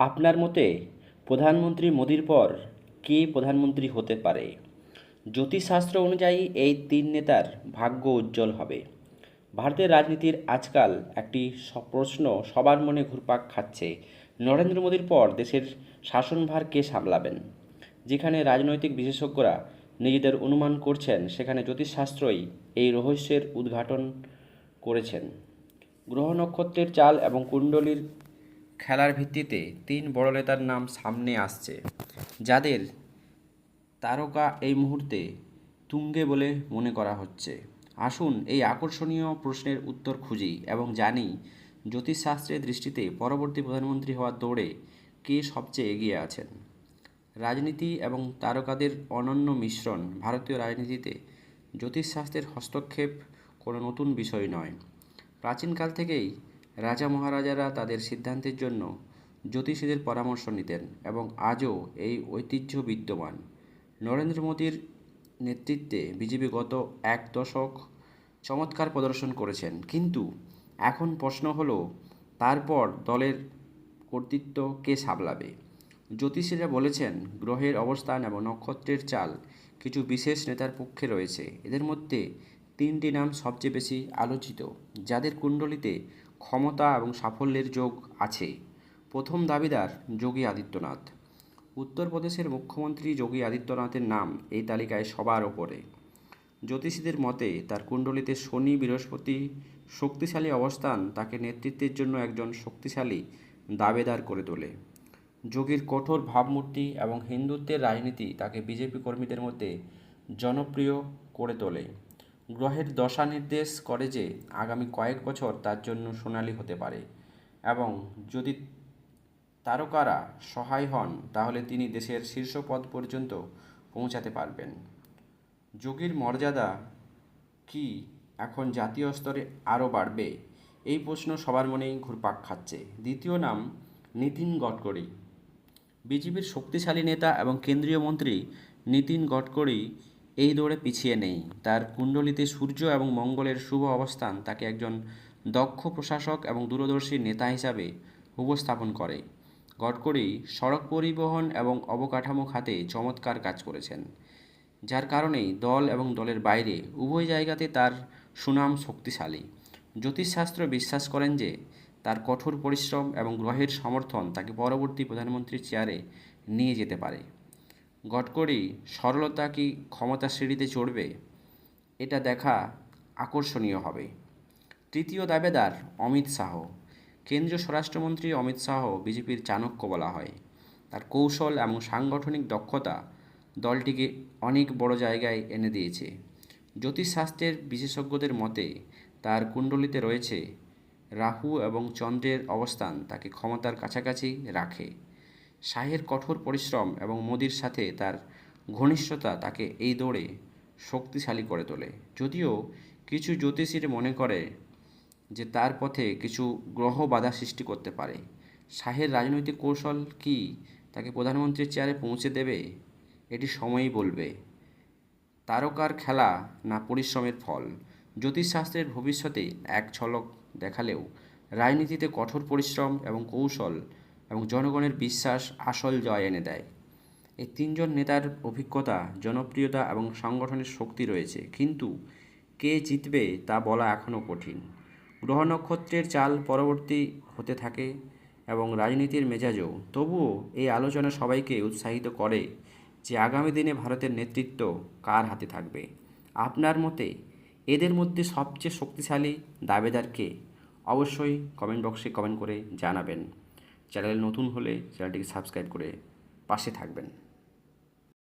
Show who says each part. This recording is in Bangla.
Speaker 1: আপনার মতে প্রধানমন্ত্রী মোদির পর কে প্রধানমন্ত্রী হতে পারে? জ্যোতিষশাস্ত্র অনুযায়ী এই তিন নেতার ভাগ্য উজ্জ্বল হবে। ভারতের রাজনীতির আজকাল একটি প্রশ্ন সবার মনে ঘুরপাক খাচ্ছে। নরেন্দ্র মোদীর পর দেশের শাসনভার কে সামলাবেন? যেখানে রাজনৈতিক বিশেষজ্ঞরা নিজেদের অনুমান করছেন, সেখানে জ্যোতিষশাস্ত্রই এই রহস্যের উদ্ঘাটন করেছেন। গ্রহ নক্ষত্রের চাল এবং কুণ্ডলীর খেলার ভিত্তিতে তিন বড় নেতার নাম সামনে আসছে। যাদের তারকা এই মুহূর্তে তুঙ্গে বলে মনে করা হচ্ছে। আসুন এই আকর্ষণীয় প্রশ্নের উত্তর খুঁজি এবং জানি জ্যোতিষশাস্ত্রের দৃষ্টিতে পরবর্তী প্রধানমন্ত্রী হওয়ার দৌড়ে কে সবচেয়ে এগিয়ে আছেন। রাজনীতি এবং তারকাদের অনন্য মিশ্রণ ভারতীয় রাজনীতিতে জ্যোতিষশাস্ত্রের হস্তক্ষেপ কোনো নতুন বিষয় নয়। প্রাচীনকাল থেকেই রাজা মহারাজারা তাদের সিদ্ধান্তের জন্য জ্যোতিষীদের পরামর্শ নিতেন এবং আজও এই ঐতিহ্য বিদ্যমান। নরেন্দ্র মোদীর নেতৃত্বে বিজেপি গত এক দশক চমৎকার প্রদর্শন করেছেন। কিন্তু এখন প্রশ্ন হলো, তারপর দলের কর্তৃত্ব কে সামলাবে? জ্যোতিষীরা বলেছেন, গ্রহের অবস্থান এবং নক্ষত্রের চাল কিছু বিশেষ নেতার পক্ষে রয়েছে। এদের মধ্যে তিনটি নাম সবচেয়ে বেশি আলোচিত, যাদের কুণ্ডলিতে ক্ষমতা এবং সাফল্যের যোগ আছে। প্রথম দাবিদার যোগী আদিত্যনাথ। উত্তরপ্রদেশের মুখ্যমন্ত্রী যোগী আদিত্যনাথের নাম এই তালিকায় সবার ওপরে। জ্যোতিষীদের মতে, তার কুণ্ডলিতে শনি, বৃহস্পতি শক্তিশালী অবস্থান তাকে নেতৃত্বের জন্য একজন শক্তিশালী দাবেদার করে তোলে। যোগীর কঠোর ভাবমূর্তি এবং হিন্দুত্বের রাজনীতি তাকে বিজেপি কর্মীদের মধ্যে জনপ্রিয় করে তোলে। গ্রহের দশা নির্দেশ করে যে আগামী কয়েক বছর তার জন্য সোনালি হতে পারে এবং যদি তারকারা সহায় হন, তাহলে তিনি দেশের শীর্ষ পদ পর্যন্ত পৌঁছাতে পারবেন। যোগীর মর্যাদা কি এখন জাতীয় স্তরে আরও বাড়বে? এই প্রশ্ন সবার মনেই ঘুরপাক খাচ্ছে। দ্বিতীয় নাম, নীতিন গডকরি। বিজেপির শক্তিশালী নেতা এবং কেন্দ্রীয় মন্ত্রী নীতিন গডকরি এই দৌড়ে পিছিয়ে নেই। তার কুণ্ডলিতে সূর্য এবং মঙ্গলের শুভ অবস্থান তাকে একজন দক্ষ প্রশাসক এবং দূরদর্শী নেতা হিসাবে উপস্থাপন করে। গডকরি সড়ক পরিবহন এবং অবকাঠামো খাতে চমৎকার কাজ করেছেন, যার কারণেই দল এবং দলের বাইরে উভয় জায়গাতে তার সুনাম শক্তিশালী। জ্যোতিষশাস্ত্র বিশ্বাস করেন যে তার কঠোর পরিশ্রম এবং গ্রহের সমর্থন তাকে পরবর্তী প্রধানমন্ত্রীর চেয়ারে নিয়ে যেতে পারে। গডকরি সরলতা কি ক্ষমতা সিঁড়িতে চড়বে? এটা দেখা আকর্ষণীয় হবে। তৃতীয় দাবেদার অমিত শাহ। কেন্দ্রীয় স্বরাষ্ট্রমন্ত্রী অমিত শাহ বিজেপির চাণক্য বলা হয়। তার কৌশল এবং সাংগঠনিক দক্ষতা দলটিকে অনেক বড় জায়গায় এনে দিয়েছে। জ্যোতিষশাস্ত্রের বিশেষজ্ঞদের মতে, তার কুণ্ডলিতে রয়েছে রাহু এবং চন্দ্রের অবস্থান। তাকে ক্ষমতার কাছাকাছি রাখে। শাহের কঠোর পরিশ্রম এবং মোদির সাথে তার ঘনিষ্ঠতা তাকে এই দৌড়ে শক্তিশালী করে তোলে। যদিও কিছু জ্যোতিষীর মনে করে যে তার পথে কিছু গ্রহ বাধা সৃষ্টি করতে পারে। শাহের রাজনৈতিক কৌশল কি তাকে প্রধানমন্ত্রীর চেয়ারে পৌঁছে দেবে? এটি সময়ই বলবে। তারকার খেলা না পরিশ্রমের ফল। জ্যোতিষশাস্ত্রের ভবিষ্যতে এক ঝলক দেখালেও রাজনীতিতে কঠোর পরিশ্রম এবং কৌশল এবং জনগণের বিশ্বাস আসল জয় এনে দেয়। এই তিনজন নেতার অভিজ্ঞতা, জনপ্রিয়তা এবং সংগঠনের শক্তি রয়েছে। কিন্তু কে জিতবে তা বলা এখনও কঠিন। গ্রহ নক্ষত্রের চাল পরবর্তী হতে থাকে এবং রাজনীতির মেজাজও। তবুও এই আলোচনা সবাইকে উৎসাহিত করে যে আগামী দিনে ভারতের নেতৃত্ব কার হাতে থাকবে। আপনার মতে এদের মধ্যে সবচেয়ে শক্তিশালী দাবেদার কে? অবশ্যই কমেন্ট বক্সে কমেন্ট করে জানাবেন। চ্যানেল নতুন হলে চ্যানেলটিকে সাবস্ক্রাইব করে পাশে থাকবেন।